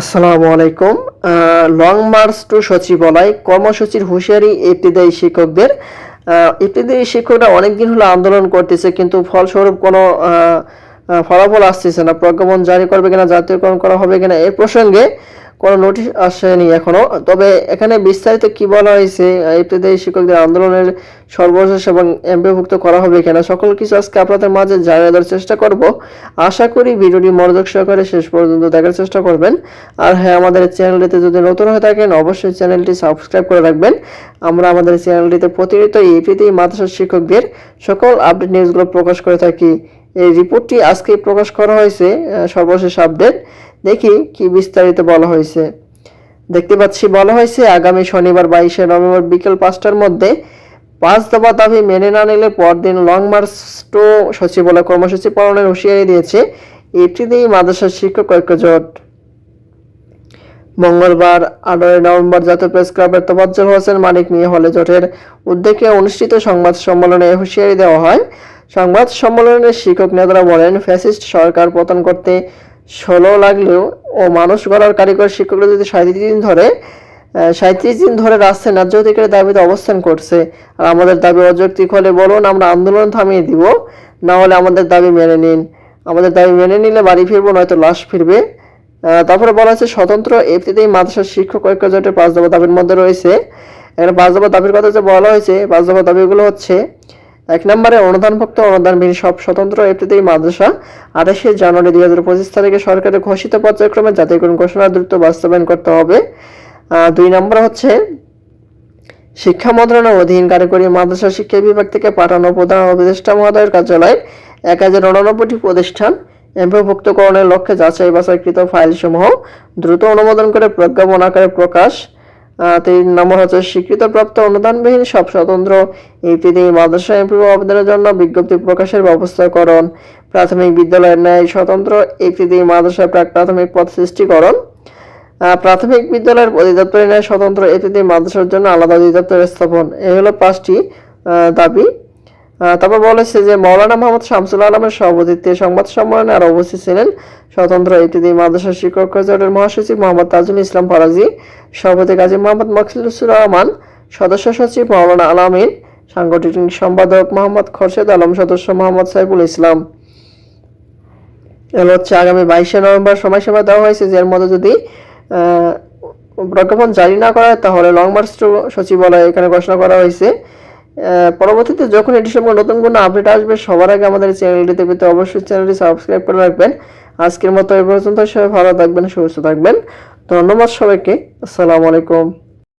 আসসালামু আলাইকুম। Long March two সচিবালয় কর্মসূচির হুঁশিয়ারি ইবতদায়ী শিক্ষকদের। ইবতদায়ী শিক্ষকরা অনেকদিন হলো আন্দোলন করতেছে, কিন্তু ফলস্বরূপ কোনো ফলাফল আসতেছে না। প্রজ্ঞাপন জারি করবে কিনা, জাতীয়করণ করা হবে কিনা এর প্রসঙ্গে কোনো নোটিশ আসেনি এখনও। তবে এখানে বিস্তারিত কি বলা হয়েছে ইবতদায়ী শিক্ষকদের আন্দোলনের সর্বশেষ এবং এমপিভুক্ত করা হবে কিনা, সকল কিছু আজকে আপনাদের মাঝে জানিয়ে দেওয়ার চেষ্টা করব। আশা করি ভিডিওটি মনোযোগ সহকারে শেষ পর্যন্ত দেখার চেষ্টা করবেন। আর হ্যাঁ আমাদের চ্যানেলটিতে যদি নতুন হয়ে থাকেন, অবশ্যই চ্যানেলটি সাবস্ক্রাইব করে রাখবেন। আমরা আমাদের চ্যানেলটিতে প্রতিনিয়ত ইপিতে মাদ্রাসা শিক্ষকদের সকল আপডেট নিউজগুলো প্রকাশ করে থাকি। এই রিপোর্টটি আজকে প্রকাশ করা হয়েছে সর্বশেষ আপডেট। দেখি কি বিস্তারিত বলা হয়েছে। দেখতে পাচ্ছি, বলা হয়েছে, আগামী শনিবার বাইশে নভেম্বর বিকেল পাঁচটার মধ্যে পাঁচ দফা দাবি মেনে না নিলে পরদিন লং মার্চ টু সচিবালয় কর্মসূচি পালনের হুঁশিয়ারি দিয়েছে ইফতিদি মাদ্রাসা শিক্ষক ঐক্য জোট। মঙ্গলবার আঠারোই নভেম্বর জাতীয় প্রেস ক্লাবের তোফাজ্জল হোসেন মানিক মিয়া হলে জোটের উদ্যোগে অনুষ্ঠিত সংবাদ সম্মেলনে হুঁশিয়ারি দেওয়া হয়। সংবাদ সম্মেলনে শিক্ষক নেতারা বলেন, ফ্যাসিস্ট সরকার পতন করতে ষোলো লাগলেও ও মানুষ গড়ার কারিগর শিক্ষকরা যদি সাঁত্রিশ দিন ধরে সাঁত্রিশ দিন ধরে রাস্তায় ন্যায্য অধিকারের দাবিতে অবস্থান করছে, আর আমাদের দাবি অযৌক্তিক হলে বলুন, আমরা আন্দোলন থামিয়ে দিব, না হলে আমাদের দাবি মেনে নিন। আমাদের দাবি মেনে নিলে বাড়ি ফিরবো, নয়তো লাশ ফিরবে। তারপরে বলা হচ্ছে স্বতন্ত্র এফটিতেই মাদ্রাসার শিক্ষক ঐক্য জোটের পাঁচ দফা দাবির মধ্যে রয়েছে। এখানে পাঁচ দফা দাবির কথা যে বলা হয়েছে, পাঁচ দফা দাবিগুলো হচ্ছে এক নম্বরে অনুদানভুক্ত অনুদানবিহীন সব স্বতন্ত্র এফটিতেই মাদ্রাসা। আঠাশে জানুয়ারি দুই হাজার পঁচিশ তারিখে সরকারের ঘোষিত পর্যায়ক্রমে জাতীয়করণ ঘোষণা দ্রুত বাস্তবায়ন করতে হবে। দুই নম্বর হচ্ছে শিক্ষা মন্ত্রণালয়ের অধীন কারিগরি মাদ্রাসা শিক্ষা বিভাগ থেকে পাঠানো প্রধান উপদেষ্টা মহোদয়ের কার্যালয়ে এক হাজার উননব্বইটি প্রতিষ্ঠান এমপিভুক্তকরণের লক্ষ্যে যাচাই বাছাইকৃত ফাইলসমূহ দ্রুত অনুমোদন করে প্রজ্ঞাপন আকারে প্রকাশ তিন নম্বর হচ্ছে স্বীকৃতপ্রাপ্ত অনুদানবিহীন সব স্বতন্ত্র ইপিডি মাদ্রাসা এমপিও আবেদনের জন্য বিজ্ঞপ্তি প্রকাশের ব্যবস্থাকরণ প্রাথমিক বিদ্যালয়ের ন্যায় স্বতন্ত্র ইপিডি মাদ্রাসা প্রাক প্রাথমিক পদ সৃষ্টিকরণ প্রাথমিক বিদ্যালয়ের অধিদপ্তরের ন্যায় স্বতন্ত্র এপিডি মাদ্রাসার জন্য আলাদা অধিদপ্তর স্থাপন। এই হলো পাঁচটি দাবি। তারপর বলেছে যে, মৌলানা মোহাম্মদ শামসুল আলমের সভাপতিত্বে সংবাদ সম্মেলনে আর উপস্থিত ছিলেন স্বতন্ত্র ইত্যাদি মাদ্রাসা শিক্ষক জোটের মহাসচিব মোহাম্মদ তাজুল ইসলাম ফরাজি, সভাপতি কাজী মোহাম্মদ মকসিদুর রহমান, সদস্য সচিব মৌলানা আলামিন, সাংগঠনিক সম্পাদক মোহাম্মদ খোরশেদ আলম, সদস্য মোহাম্মদ সাইফুল ইসলাম। এগুলো হচ্ছে আগামী বাইশে নভেম্বর সময়সীমা দেওয়া হয়েছে, যে এর মধ্যে যদি প্রজ্ঞাপন জারি না করা হয় তাহলে লং মার্চ সচিবালয় এখানে ঘোষণা করা হয়েছে। পরবর্তীতে যখন এটি সম্পর্কে নতুন কোনো আপডেট আসবে, সবার আগে আমাদের চ্যানেলটিতে পেতে অবশ্যই চ্যানেলটি সাবস্ক্রাইব করে রাখবেন। আজকের মতো এ পর্যন্ত সবাই ভালো থাকবেন, সুস্থ থাকবেন। ধন্যবাদ সবাইকে। আসসালামু আলাইকুম।